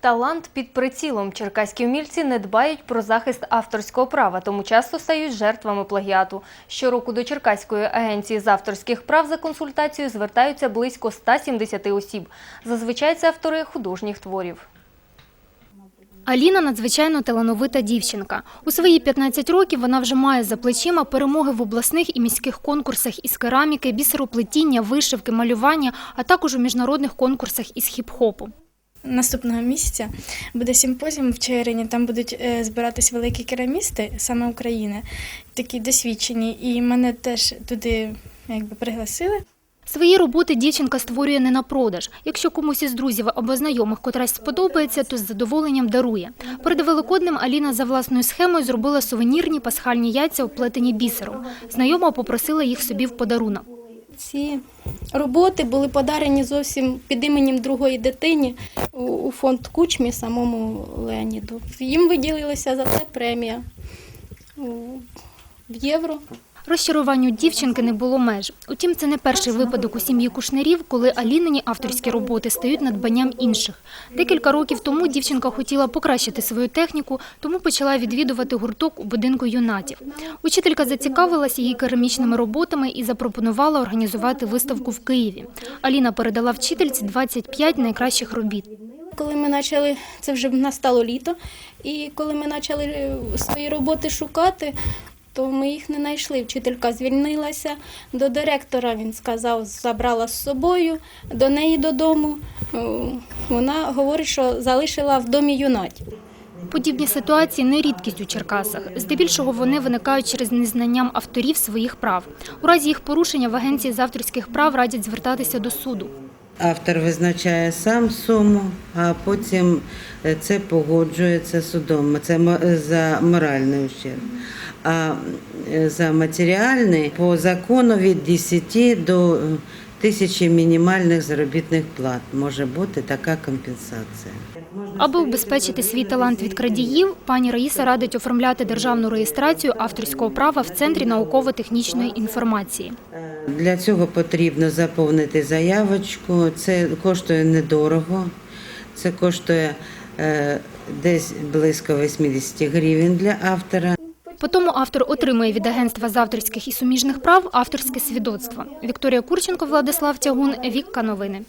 Талант під прицілом. Черкаські вмільці не дбають про захист авторського права, тому часто стають жертвами плагіату. Щороку до Черкаської агенції з авторських прав за консультацією звертаються близько 170 осіб. Зазвичай це автори художніх творів. Аліна надзвичайно талановита дівчинка. У свої 15 років вона вже має за плечима перемоги в обласних і міських конкурсах із кераміки, бісероплетіння, вишивки, малювання, а також у міжнародних конкурсах із хіп-хопу. Наступного місяця буде симпозіум в Чаїрині. Там будуть е, збиратись великі керамісти саме України, такі досвідчені. І мене теж туди якби пригласили. Свої роботи дівчинка створює не на продаж. Якщо комусь із друзів або знайомих котрась сподобається, то з задоволенням дарує. Перед Великоднем Аліна за власною схемою зробила сувенірні пасхальні яйця, оплетені бісером. Знайома попросила їх собі в подарунок. Ці роботи були подарені зовсім під іменем другої дитині у- фонд Кучмі самому Леоніду. Їм виділилася за це премія в євро. Розчаруванню дівчинки не було меж. Утім, це не перший випадок у сім'ї кушнерів, коли Алінині авторські роботи стають надбанням інших. Декілька років тому дівчинка хотіла покращити свою техніку, тому почала відвідувати гурток у будинку юнатів. Учителька зацікавилася її керамічними роботами і запропонувала організувати виставку в Києві. Аліна передала вчительці 25 найкращих робіт. Коли ми почали, це вже настало літо, і коли ми почали е, свої роботи шукати, то ми їх не знайшли. Вчителька звільнилася до директора. Він сказав, забрала з собою до неї додому. Е, Вона говорить, що залишила в домі юнатів. Подібні ситуації не рідкість у Черкасах. Здебільшого вони виникають через незнанням авторів своїх прав. У разі їх порушення в агенції з авторських прав радять звертатися до суду. Автор визначає сам суму, а потім е, це погоджується судом. Це мо- за моральний ущерб. А е, за матеріальний по закону від 10 до е, тисячі мінімальних заробітних плат може бути така компенсація. Аби убезпечити свій талант від крадіїв, пані Раїса радить оформляти державну реєстрацію авторського права в Центрі науково-технічної інформації. Для цього потрібно заповнити заявочку. Це коштує недорого. Це коштує е, десь близько 80 гривень для автора. Потім автор отримує від агентства з авторських і суміжних прав авторське свідоцтво. Вікторія Курченко, Владислав Тягун, Вікка Новини.